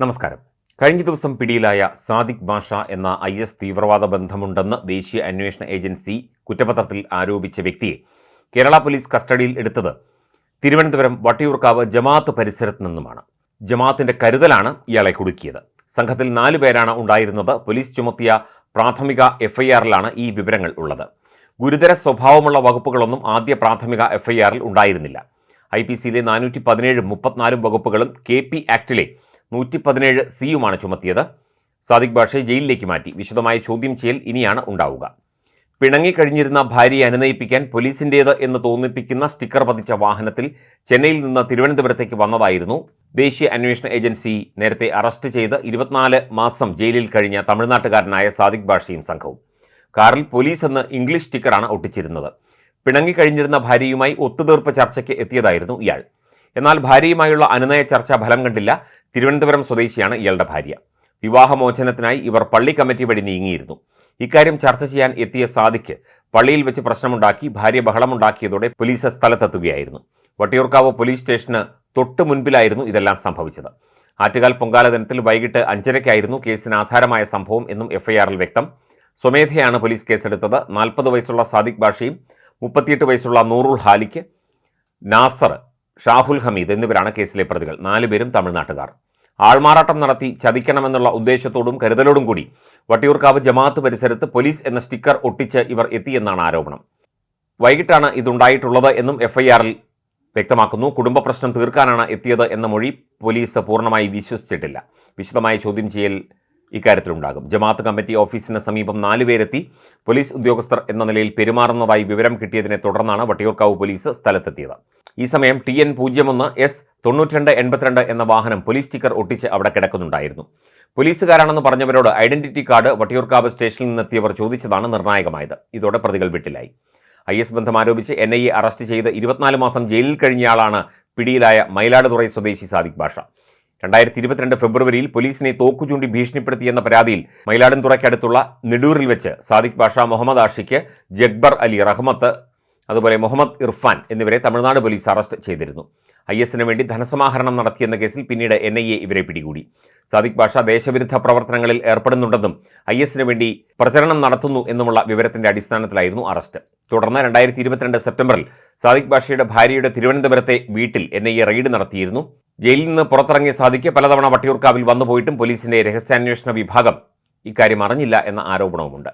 നമസ്കാരം. കഴിഞ്ഞ ദിവസം പിടിയിലായ സാദിഖ് ബാഷ എന്ന ഐ എസ് തീവ്രവാദ ബന്ധമുണ്ടെന്ന് ദേശീയ അന്വേഷണ ഏജൻസി കുറ്റപത്രത്തിൽ ആരോപിച്ച വ്യക്തിയെ കേരള പോലീസ് കസ്റ്റഡിയിൽ എടുത്തത് തിരുവനന്തപുരം വട്ടിയൂർക്കാവ് ജമാഅത്ത് പരിസരത്ത് നിന്നുമാണ്. ജമാഅത്തിന്റെ കരുതലാണ് ഇയാളെ കുടുക്കിയത്. സംഘത്തിൽ നാലു പേരാണ് ഉണ്ടായിരുന്നത്. പോലീസ് ചുമത്തിയ പ്രാഥമിക എഫ്ഐആറിലാണ് ഈ വിവരങ്ങൾ ഉള്ളത്. ഗുരുതര സ്വഭാവമുള്ള വകുപ്പുകളൊന്നും ആദ്യ പ്രാഥമിക എഫ്ഐആറിൽ ഉണ്ടായിരുന്നില്ല. ഐ പി സിയിലെ നാനൂറ്റി പതിനേഴ് മുപ്പത്തിനാലും വകുപ്പുകളും കെ പി ആക്ടിലെ നൂറ്റി പതിനേഴ് സിയുമാണ് ചുമത്തിയത്. സാദിഖ് ബാഷയെ ജയിലിലേക്ക് മാറ്റി. വിശദമായ ചോദ്യം ചെയ്യൽ ഇനിയാണ് ഉണ്ടാവുക. പിണങ്ങിക്കഴിഞ്ഞിരുന്ന ഭാര്യയെ അനുനയിപ്പിക്കാൻ പോലീസിന്റേത് എന്ന് തോന്നിപ്പിക്കുന്ന സ്റ്റിക്കർ പതിച്ച വാഹനത്തിൽ ചെന്നൈയിൽ നിന്ന് തിരുവനന്തപുരത്തേക്ക് വന്നതായിരുന്നു. ദേശീയ അന്വേഷണ ഏജൻസി നേരത്തെ അറസ്റ്റ് ചെയ്ത് ഇരുപത്തിനാല് മാസം ജയിലിൽ കഴിഞ്ഞ തമിഴ്നാട്ടുകാരനായ സാദിഖ് ബാഷയും സംഘവും. കാറിൽ പോലീസ് എന്ന് ഇംഗ്ലീഷ് സ്റ്റിക്കറാണ് ഒട്ടിച്ചിരുന്നത്. പിണങ്ങിക്കഴിഞ്ഞിരുന്ന ഭാര്യയുമായി ഒത്തുതീർപ്പ് ചർച്ചയ്ക്ക് എത്തിയതായിരുന്നു ഇയാൾ. എന്നാൽ ഭാര്യയുമായുള്ള അനുനയ ചർച്ച ഫലം കണ്ടില്ല. തിരുവനന്തപുരം സ്വദേശിയാണ് ഇയാളുടെ ഭാര്യ. വിവാഹമോചനത്തിനായി ഇവർ പള്ളി കമ്മിറ്റി വഴി നീങ്ങിയിരുന്നു. ഇക്കാര്യം ചർച്ച ചെയ്യാൻ എത്തിയ സാദിഖ് പള്ളിയിൽ വെച്ച് പ്രശ്നമുണ്ടാക്കി ഭാര്യ ബഹളമുണ്ടാക്കിയതോടെ പോലീസ് സ്ഥലത്തെത്തുകയായിരുന്നു. വട്ടിയൂർക്കാവ് പോലീസ് സ്റ്റേഷന് തൊട്ട് മുൻപിലായിരുന്നു ഇതെല്ലാം സംഭവിച്ചത്. ആറ്റുകാൽ പൊങ്കാല ദിനത്തിൽ വൈകിട്ട് അഞ്ചരയ്ക്കായിരുന്നു കേസിന് ആധാരമായ സംഭവം എന്നും എഫ്ഐആറിൽ വ്യക്തം. സ്വമേധയാണ് പോലീസ് കേസെടുത്തത്. നാൽപ്പത് വയസ്സുള്ള സാദിഖ് ബാഷയും മുപ്പത്തിയെട്ട് വയസ്സുള്ള നൂറുൽ ഹാലിക്ക് നാസർ ഷാഹുൽ ഹമീദ് എന്നിവരാണ് കേസിലെ പ്രതികൾ. നാലുപേരും തമിഴ്നാട്ടുകാർ. ആൾമാറാട്ടം നടത്തി ചതിക്കണമെന്നുള്ള ഉദ്ദേശത്തോടും കരുതലോടും കൂടി വട്ടിയൂർക്കാവ് ജമാഅത്ത് പരിസരത്ത് പോലീസ് എന്ന സ്റ്റിക്കർ ഒട്ടിച്ച് ഇവർ എത്തിയെന്നാണ് ആരോപണം. വൈകിട്ടാണ് ഇതുണ്ടായിട്ടുള്ളത് എന്നും എഫ്ഐആറിൽ വ്യക്തമാക്കുന്നു. കുടുംബ പ്രശ്നം തീർക്കാനാണ് എത്തിയത് എന്ന മൊഴി പോലീസ് പൂർണമായി വിശ്വസിച്ചിട്ടില്ല. വിശദമായ ചോദ്യം ചെയ്യൽ ഇക്കാര്യത്തിലുണ്ടാകും. ജമാഅത്ത് കമ്മിറ്റി ഓഫീസിന് സമീപം നാലുപേരെത്തി പോലീസ് ഉദ്യോഗസ്ഥർ എന്ന നിലയിൽ പെരുമാറുന്നതായി വിവരം കിട്ടിയതിനെ തുടർന്നാണ് വട്ടിയൂർക്കാവ് പോലീസ് സ്ഥലത്തെത്തിയത്. ഈ സമയം ടി എൻ പൂജ്യം ഒന്ന് എസ് തൊണ്ണൂറ്റിരണ്ട് എൺപത്തിരണ്ട് എന്ന വാഹനം പോലീസ് സ്റ്റിക്കർ ഒട്ടിച്ച് അവിടെ കിടക്കുന്നുണ്ടായിരുന്നു. പോലീസുകാരാണെന്ന് പറഞ്ഞവരോട് ഐഡന്റിറ്റി കാർഡ് വട്ടിയൂർക്കാവ് സ്റ്റേഷനിൽ നിന്നെത്തിയവർ ചോദിച്ചതാണ് നിർണായകമായത്. ഇതോടെ പ്രതികൾ വിട്ടിലായി. ഐ എസ് ബന്ധം ആരോപിച്ച് എൻ ഐ എ അറസ്റ്റ് ചെയ്ത് ഇരുപത്തിനാല് മാസം ജയിലിൽ കഴിഞ്ഞയാളാണ് പിടിയിലായ മയിലാടുതുറൈ സ്വദേശി സാദിഖ് ഭാഷ രണ്ടായിരത്തി ഇരുപത്തിരണ്ട് ഫെബ്രുവരിയിൽ പോലീസിനെ തോക്കുചൂണ്ടി ഭീഷണിപ്പെടുത്തിയെന്ന പരാതിയിൽ മയിലാടുംതുറയ്ക്കടുത്തുള്ള നെടൂറിൽ വെച്ച് സാദിഖ് ഭാഷ മുഹമ്മദ് ആഷിക്ക് ജഗ്ബർ അലി റഹ്മത്ത് അതുപോലെ മുഹമ്മദ് ഇർഫാൻ എന്നിവരെ തമിഴ്നാട് പോലീസ് അറസ്റ്റ് ചെയ്തിരുന്നു. ഐ എസിന് വേണ്ടി ധനസമാഹരണം നടത്തിയെന്ന കേസിൽ പിന്നീട് എൻ ഐ എ ഇവരെ പിടികൂടി. സാദിഖ് ഭാഷ ദേശവിരുദ്ധ പ്രവർത്തനങ്ങളിൽ ഏർപ്പെടുന്നുണ്ടെന്നും ഐ എസിന് വേണ്ടി പ്രചരണം നടത്തുന്നു എന്നുമുള്ള വിവരത്തിന്റെ അടിസ്ഥാനത്തിലായിരുന്നു അറസ്റ്റ്. തുടർന്ന് രണ്ടായിരത്തി ഇരുപത്തിരണ്ട് സെപ്റ്റംബറിൽ സാദിഖ് ഭാഷയുടെ ഭാര്യയുടെ തിരുവനന്തപുരത്തെ വീട്ടിൽ എൻ ഐ എ റെയ്ഡ് നടത്തിയിരുന്നു. ജയിലിൽ നിന്ന് പുറത്തിറങ്ങിയ സാദിഖ് പലതവണ വട്ടിയൂർക്കാവിൽ വന്നുപോയിട്ടും പോലീസിന്റെ രഹസ്യാന്വേഷണ വിഭാഗം ഇക്കാര്യം അറിഞ്ഞില്ല എന്ന ആരോപണവുമുണ്ട്.